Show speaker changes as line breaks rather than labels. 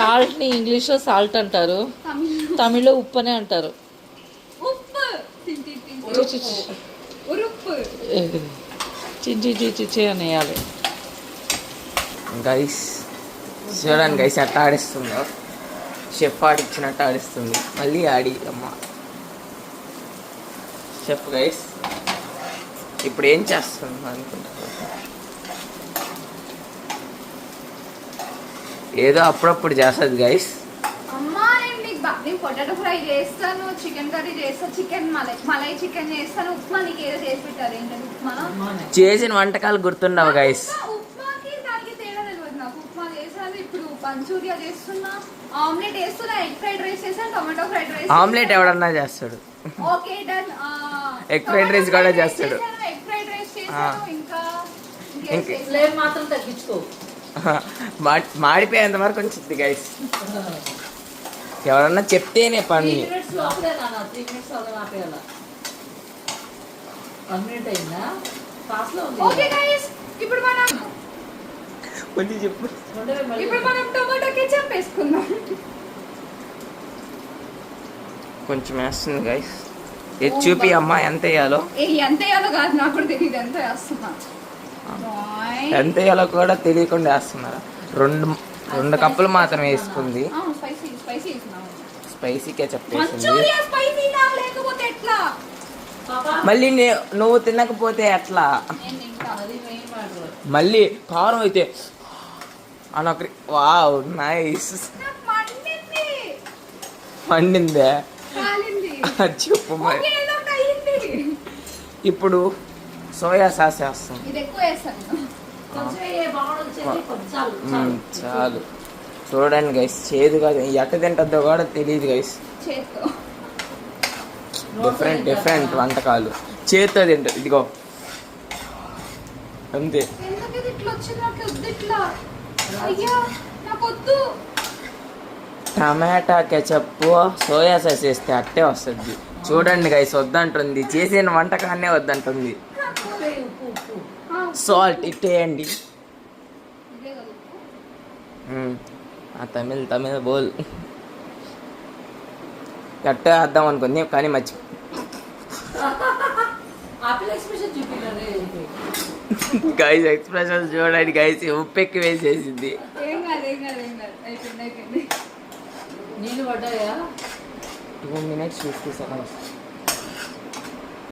సాల్ట్ని ఇంగ్లీష్లో సాల్ట్ అంటారు.
తమిళ్
తమిళ్ళో ఉప్పు అనే అంటారు.
ఉప్పు. తిన్ తిన్ తిన్.
చి, చి, చి.
ఉరుప్పు
చిచి చి చి చి అని వేయాలి.
గైస్ చూడండి గైస్ ఎట్లా ఆడిస్తుందో. షెఫ్ ఆడిచ్చినట్టు ఆడిస్తుంది. మళ్ళీ ఆడి అమ్మ. షెఫ్ గైస్ ఇప్పుడు ఏం చేస్తుంది? అనుకుంటా. ఏదో అప్పుడప్పుడు చేస్తుంది గైస్
పొటాటో ఫ్రై చేస్తాను చికెన్ కర్రీ చేస్తాను చికెన్ మలై మలై చికెన్ చేస్తాను ఉప్మా నీకు ఏదో చేసి పెట్టారు ఏంటంటే ఉప్మా?
చేసిన వంటకాలు గుర్తుండవు గైస్
ఉప్మా- ఉప్మాకి దానికి తేడా తెలియదు నాకు. ఉప్మా చేశాను ఇప్పుడు మంచూరియా చేస్తున్నా ఆమ్లెట్ వేస్తున్నా egg fried rice tomato fried rice
omelette ఎవడన్నా చేస్తాడు.
Okay done.
Egg fried rice కూడా చేస్తాడు.
ఎగ్ ఫ్రైడ్ రైస్ ఇంకా
మాత్రం తగ్గించుకో.
మాడిపోయేంత వరకు ఉంచుద్ది గైస్ ఎవరన్నా చెప్తేనే పని. కొంచెం చెప్పు.
రెండవే మళ్ళీ
ఇప్పుడు మనం టొమాటో కెచప్ వేసుకుందాం.
కొంచెం వేస్తుంది గైస్ ఇది చూపి అమ్మా ఎంత వేయాలో?
ఏ ఎంత వేయాలో కాదు నాకు కూడా తెలియదు ఎంత వేస్తున్నా.
ఎంత వేయాలో కూడా తెలియకుండా వేస్తున్నారు. రెండు రెండు కప్పులు మాత్రం వేసుకుంది. స్పైసీకే చెప్పేసింది. మళ్ళీ నువ్వు తినకపోతే ఎట్లా? మళ్ళీ కారం అయితే అనొక వావ్ నైస్.
మండింది.
చెప్పు మరి. ఇప్పుడు సోయా సాస్ వేస్తాం.
ఇది ఎక్కువ వేస్తాను
చాలు
చూడండి గైస్ చేదుగా ఎట్ట తింటుందో కూడా తెలియదు గైస్ డిఫరెంట్ డిఫరెంట్ వంటకాలు. చేతితో తింటుంది. ఇదిగో. అంతే. టమాటా కెచప్ సోయా సాస్ వేస్తే అట్టే వస్తుంది. చూడండి గైస్ వద్దంటుంది. చేసిన వంటకాన్నే వద్దంటుంది
ఉప్పు వేయి, ఉప్పు ఉప్పు
ఆ,
సాల్ట్ ఇట్టేయండి. తమిళ్ తమిళ్ బోల్. కట్ట వేద్దాం అనుకుంది కానీ మర్చి గైస్ ఎక్స్ప్రెషన్ చూడండి గైస్ ఉప్పు ఎక్కువ వేసేసింది. Two minutes fifty seconds